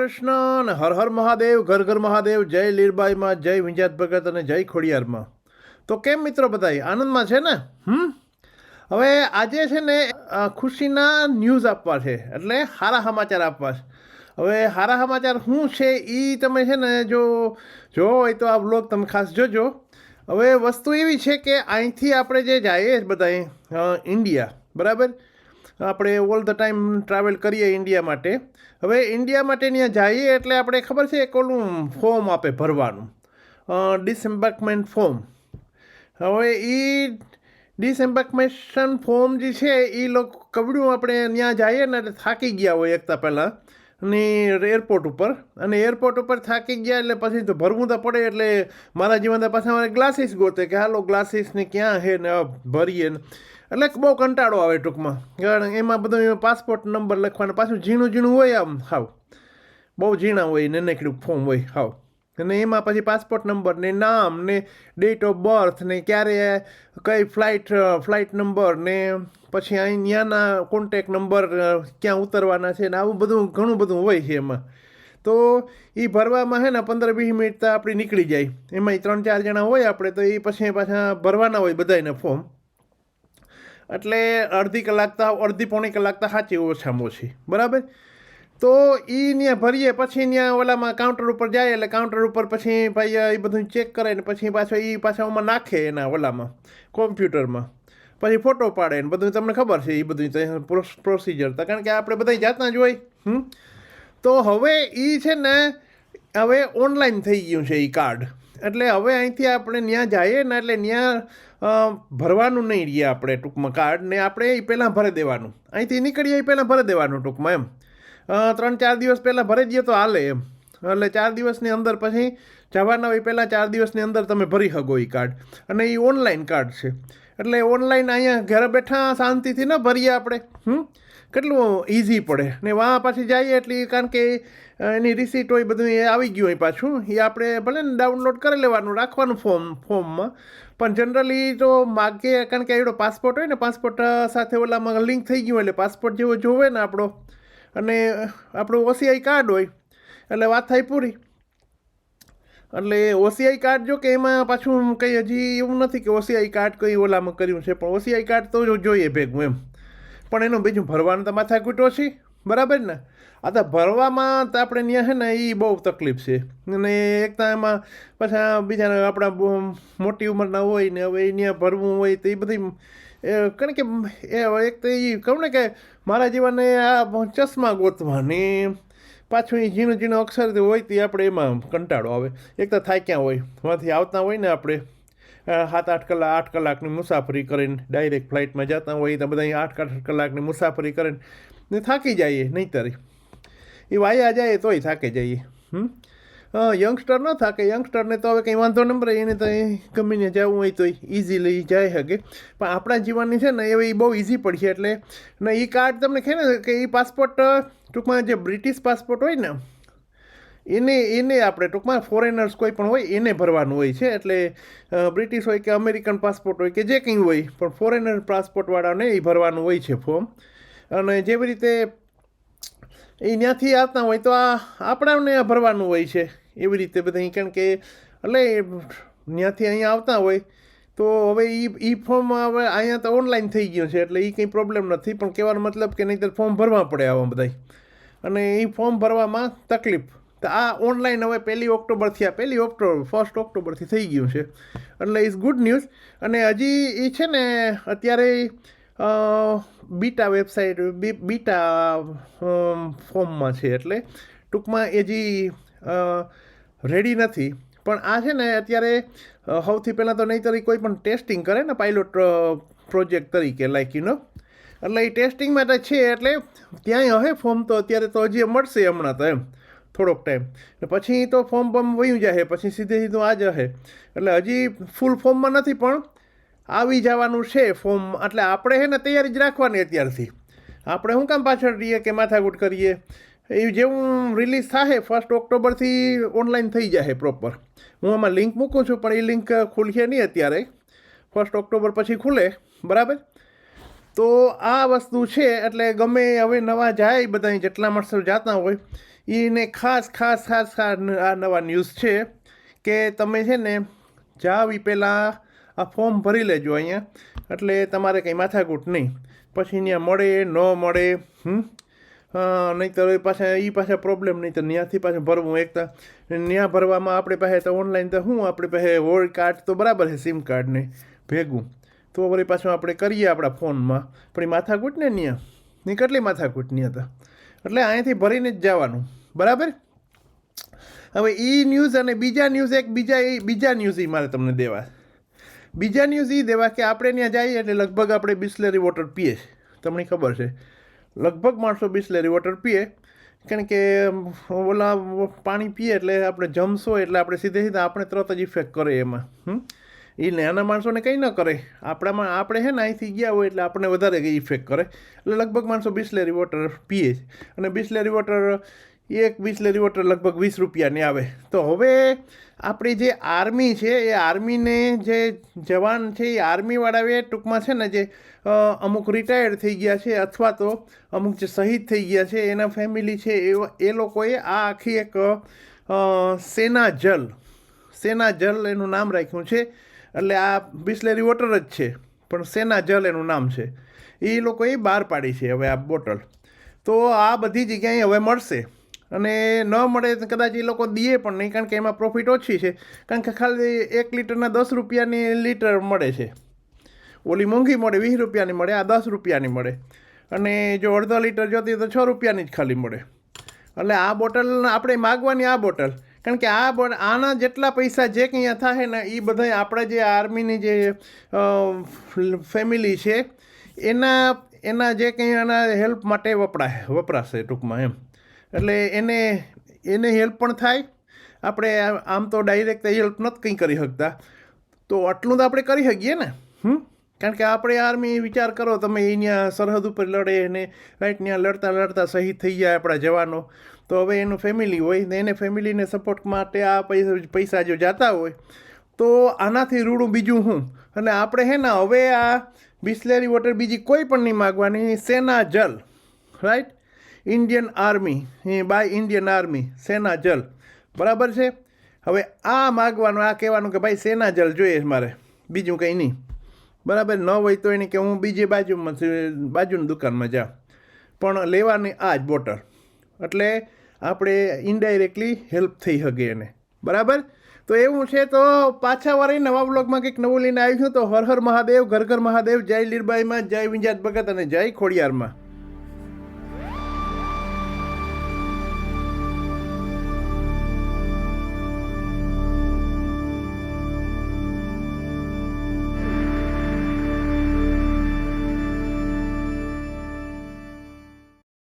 કૃષ્ણ હર હર મહાદેવ, ઘર ઘર મહાદેવ, જય લીરબાઈમાં, જય વિંજાત ભગત અને જય ખોડિયારમાં. તો કેમ મિત્રો બધાય? આનંદમાં છે ને? હમ? હવે આજે છે ને ખુશીના ન્યૂઝ આપવા છે, એટલે સારા સમાચાર આપવા છે. હવે સારા સમાચાર શું છે એ તમે છે ને જો જો હોય તો આ બ્લોગ તમે ખાસ જોજો. હવે વસ્તુ એવી છે કે અહીંથી આપણે જે જઈએ બધા ઇન્ડિયા, બરાબર? આપણે ઓલ ધ ટાઈમ ટ્રાવેલ કરીએ ઇન્ડિયા માટે. હવે ઇન્ડિયા માટે ત્યાં જઈએ એટલે આપણે ખબર છે એક ઓલું ફોર્મ આપે ભરવાનું. ડિસએમ્બાર્કમેન્ટ ફોર્મ હવે એ ડિસએમ્બાર્કમેશન ફોર્મ જે છે એ લોકો કવડ્યું આપણે ત્યાં જઈએ ને એટલે થાકી ગયા હોય એકતા પહેલાં. ને એરપોર્ટ ઉપર. અને એરપોર્ટ ઉપર થાકી ગયા એટલે પછી તો ભરવું તો પડે એટલે મારા જીવન પાછા મારે ગ્લાસીસ ગોતે કે, હાલો ગ્લાસીસને ક્યાં છે ને ભરીએ ને. એટલે બહુ કંટાળો આવે ટૂંકમાં. કારણ એમાં બધું પાસપોર્ટ નંબર લખવાનું, પાછું ઝીણું ઝીણું હોય આમ, હાવ. બહુ ઝીણા હોય, ને નેકડું ફોર્મ હોય, હાવ. અને એમાં પછી પાસપોર્ટ નંબર ને નામ ને ડેટ ઓફ બર્થ ને ક્યારે, કઈ ફ્લાઇટ ફ્લાઇટ નંબર ને પછી અહીં ત્યાંના કોન્ટેક નંબર ક્યાં ઉતરવાના છે ને આવું બધું, ઘણું બધું હોય છે એમાં. તો એ ભરવામાં છે ને પંદર વીસ મિનિટ તો આપણી નીકળી જાય. એમાં ત્રણ ચાર જણા હોય આપણે, તો એ પછી પાછા ભરવાના હોય બધાને ફોર્મ એટલે અડધી કલાક તો, અડધી પોણી કલાક તો સાચી ઓછામાં ઓછી બરાબર? તો એ ત્યાં ભરીએ, પછી ત્યાં ઓલામાં કાઉન્ટર ઉપર જાય, એટલે કાઉન્ટર ઉપર પછી ભાઈ એ બધું ચેક કરે ને પછી પાછો એ પાછા ઓમાં નાખે એના ઓલામાં કોમ્પ્યુટરમાં પછી ફોટો પાડે ને બધું, તમને ખબર છે એ બધું પ્રોસિજર તો, કારણ કે આપણે બધા જાતના જ હોય, હમ? તો હવે એ છે ને, હવે ઓનલાઈન થઈ ગયું છે એ કાર્ડ એટલે હવે અહીંથી આપણે ત્યાં જઈએ ને એટલે ત્યાં ભરવાનું નહીં રહીએ આપણે ટૂંકમાં કાર્ડ ને આપણે એ પહેલાં ભરી દેવાનું. અહીંથી નીકળીએ એ પહેલાં ભરી દેવાનું ટૂંકમાં એમ. ત્રણ ચાર દિવસ પહેલાં ભરી દઈએ તો હાલે એમ. એટલે ચાર દિવસની અંદર પછી જવાના હોય પહેલાં ચાર દિવસની અંદર તમે ભરી શકો એ કાર્ડ. અને એ ઓનલાઈન કાર્ડ છે. એટલે ઓનલાઈન અહીંયા ઘરે બેઠા શાંતિથી ન ભરીએ આપણે. હમ? કેટલું ઇઝી પડે. ને વાં પાછી જઈએ એટલે કારણ કે એની રિસીટ હોય, બધું એ આવી ગયું હોય પાછું. એ આપણે ભલે ને ડાઉનલોડ કરી લેવાનું, રાખવાનું ફોર્મ ફોર્મમાં પણ જનરલી તો માગે, કારણ કે એવડો પાસપોર્ટ હોય ને પાસપોર્ટ સાથે ઓલામાં લિંક થઈ ગયું એટલે પાસપોર્ટ જેવો જોવે ને આપણો. અને આપણું ઓસીઆઈ કાર્ડ હોય. એટલે વાત થાય પૂરી. એટલે ઓસીઆઈ કાર્ડ જો કે એમાં પાછું કંઈ હજી એવું નથી કે ઓસીઆઈ કાર્ડ કંઈ ઓલામાં કર્યું છે, પણ ઓસીઆઈ કાર્ડ તો જોઈએ ભેગું એમ. પણ એનું બીજું ભરવાનું તો માથાકૂટ ઓછી બરાબર ને? આ તો ભરવામાં તો આપણે ત્યાં છે ને એ બહુ તકલીફ છે. અને એક તો એમાં પાછા બીજાને આપણા મોટી ઉંમરના હોય ને હવે ત્યાં ભરવું હોય તો એ બધી કારણ કે એ એક તો એ કહું ને કે મારા જીવનને આ ચશ્મા ગોતવાની. પાછું એ ઝીણું ઝીણું અક્ષર હોય તે આપણે એમાં કંટાળો આવે. એક તો થાય ક્યાં હોય? ત્યાંથી આવતા હોય ને આપણે. સાત આઠ કલાક આઠ કલાકની મુસાફરી કરીને ડાયરેક્ટ ફ્લાઇટમાં જતા હોય તો બધા આઠ આઠ કલાકની મુસાફરી કરીને ને થાકી જઈએ નહીંતરી. એ વાયા જાય તોય થાકી જઈએ. હમ? યંગસ્ટર ન થાકે. યંગસ્ટરને તો હવે કંઈ વાંધો ન પડે એને તો ગમીને જવું હોય તો ઇઝીલી જઈ શકે પણ આપણા જીવનની છે ને એ બહુ ઇઝી છે. એટલે ને એ કાર્ડ તમને કહે ને કે એ પાસપોર્ટ ટૂંકમાં જે બ્રિટિશ પાસપોર્ટ હોય ને એને એને આપણે ટૂંકમાં ફોરેનર્સ કોઈ પણ હોય, એને ભરવાનું હોય છે. એટલે બ્રિટિશ હોય કે અમેરિકન પાસપોર્ટ હોય કે જે કંઈ હોય, પણ ફોરેનર પાસપોર્ટવાળાને એ ભરવાનું હોય છે ફોર્મ અને જેવી રીતે એ ત્યાંથી આવતા હોય તો આ આપણાને ભરવાનું હોય છે. એવી રીતે બધા કારણ કે, એટલે ત્યાંથી અહીંયા આવતા હોય, તો હવે એ ઈ ફોર્મ હવે અહીંયા તો ઓનલાઈન થઈ ગયું છે, એટલે એ કંઈ પ્રોબ્લેમ નથી. પણ કહેવાનો મતલબ કે નહીંતર ફોર્મ ભરવા પડે આવા બધાય. અને એ ફોર્મ ભરવામાં તકલીફ. તો આ ઓનલાઈન હવે પહેલી ઓક્ટોબરથી આ પહેલી ઓક્ટોબર ફર્સ્ટ ઓક્ટોબરથી થઈ ગયું છે. એટલે ઇઝ ગુડ ન્યૂઝ અને હજી એ છે ને, અત્યારે બીટા વેબસાઇટ બીટા ફોર્મમાં છે એટલે ટૂંકમાં એ હજી રેડી નથી. પણ આ છે ને અત્યારે સૌથી પહેલાં તો નહીં તરી કોઈ પણ ટેસ્ટિંગ કરે ને પાયલોટ પ્રોજેક્ટ તરીકે લાઈક યુ નો એટલે એ ટેસ્ટિંગ માટે છે એટલે, ત્યાંય હવે ફોર્મ તો અત્યારે તો હજી મળશે હમણાં તો એમ. થોડોક ટાઈમ ને પછી તો ફોર્મ બમ વયું જાય પછી સીધે સીધું આ જ એટલે હજી ફૂલ ફોર્મમાં નથી, પણ આવી જવાનું છે ફોર્મ એટલે આપણે હે ને તૈયારી જ રાખવાની અત્યારથી. આપણે શું કામ પાછળ રહીએ કે માથાકૂટ કરીએ? એ જેવું રિલીઝ થાય ફર્સ્ટ ઓક્ટોબરથી ઓનલાઈન થઈ જશે પ્રોપર હું આમાં લિંક મૂકું છું, પણ એ લિંક ખુલશે નહીં અત્યારે. ફર્સ્ટ ઓક્ટોબર પછી ખુલે, બરાબર? તો આ વસ્તુ છે, એટલે ગમે હવે નવા જાય બધા જેટલા માણસો જાતા હોય. એને ખાસ ખાસ ખાસ આ નવા ન્યૂઝ છે કે તમે છે ને જાવ એ પહેલાં આ ફોર્મ ભરી લેજો અહીંયા. એટલે તમારે કંઈ માથાકૂટ નહીં. પછી ત્યાં મળે, ન મળે, હમ? નહીં તો પાછા એ પાછા પ્રોબ્લેમ નહીં તો ત્યાંથી પાછું ભરવું એક તો. ત્યાં ભરવામાં આપણે પાસે તો ઓનલાઈન તો શું? આપણે પાસે હોય કાર્ડ તો બરાબર છે સિમ કાર્ડને ભેગું. તો વળી પાછું આપણે કરીએ આપણા ફોનમાં પણ એ માથાકૂટ ને ત્યાં ની કેટલી માથાકૂટ ત્યાં તો? એટલે અહીંયાથી ભરીને જ જવાનું. બરાબર? હવે એ ન્યૂઝ અને બીજા ન્યૂઝ એક બીજા એ, બીજા ન્યૂઝ એ મારે તમને દેવા. બીજા ન્યૂઝ એ દેવા કે આપણે ત્યાં જઈએ એટલે લગભગ આપણે બિસ્લેરી વોટર પીએ. તમને ખબર છે. લગભગ માણસો બિસ્લેરી વોટર પીએ. કારણ કે ઓલા પાણી પીએ એટલે આપણે જમશો એટલે આપણે સીધે સીધા આપણે તરત જ ઇફેક્ટ કરે એમાં. એ નાના માણસોને કંઈ ન કરે. આપણામાં, આપણે છે ને અહીંથી ગયા હોય એટલે આપણને વધારે ઇફેક્ટ કરે. એટલે લગભગ માણસો બિસ્લેરી વોટર પીએ અને બિસ્લેરી વોટર એક બિસ્લેરી વોટર લગભગ વીસ રૂપિયાની આવે. તો હવે આપણી જે આર્મી છે, એ આર્મીને જે જવાન છે, એ આર્મીવાળાએ ટૂંકમાં છે ને જે અમુક રિટાયર્ડ થઈ ગયા છે અથવા તો અમુક જે શહીદ થઈ ગયા છે, એના ફેમિલી છે, એ એ લોકોએ આ આખી એક સેના જલ સેના જલ એનું નામ રાખ્યું છે. એટલે આ બિસ્લેરી વોટર જ છે, પણ સેના જલ એનું નામ છે. એ લોકોએ બહાર પાડી છે હવે આ બોટલ. તો આ બધી જગ્યાએ હવે મળશે. અને ન મળે કદાચ એ લોકો દે પણ નહીં, કારણ કે એમાં પ્રોફિટ ઓછી છે. કારણ કે ખાલી એક લીટરના દસ રૂપિયાની લીટર મળે છે. ઓલી મોંઘી મળે, વીસ રૂપિયાની મળે, આ દસ રૂપિયાની મળે. અને જો અડધો લીટર જોતી તો છ રૂપિયાની જ ખાલી મળે. એટલે આ બોટલ આપણે માગવાની આ બોટલ. કારણ કે આ બો, આના જેટલા પૈસા જે કંઈ થાય ને એ બધા આપણા જે આર્મીની જે ફેમિલી છે, એના એના જે કંઈ એના હેલ્પ માટે વપરાય, વપરાશે ટૂંકમાં એમ. એટલે એને એને હેલ્પ પણ થાય. આપણે આમ તો ડાયરેક્ટ હેલ્પ નથી કંઈ કરી શકતા. તો આટલું તો આપણે કરી શકીએ ને? હમ? કારણ કે આપણે આર્મી વિચાર કરો, તમે અહીંયા સરહદ ઉપર લડે અને રાઈટ ત્યાં લડતા લડતા શહીદ થઈ જાય આપણા જવાનો. તો હવે એનું ફેમિલી હોય ને એને ફેમિલીને સપોર્ટ માટે આ પૈસા જો જાતા હોય, તો આનાથી રૂડું બીજું હું? અને આપણે હે ને, હવે આ બિસ્લેરી વોટર બીજી કોઈ પણ નહીં માગવાની, સેના જલ. Right Indian army by Indian army, સેના જલ. બરાબર છે? હવે આ માગવાનું, આ કહેવાનું કે ભાઈ સેના જલ જોઈએ મારે. બીજું કંઈ નહીં. બરાબર? ન હોય તો એને કે હું બીજી બાજુમાં બાજુની દુકાનમાં જાઉં. પણ લેવાની આ જ બોટલ. એટલે આપણે ઇનડાયરેક્ટલી હેલ્પ થઈ શકે એને. બરાબર? તો એવું છે તો પાછા વાળી નવા બ્લોગમાં કંઈક નવું લઈને આવ્યું છું તો હર હર મહાદેવ, ઘર ઘર મહાદેવ, જય લીરબાઈમાં, જય વિંજાત ભગત અને જય ખોડિયારમાં.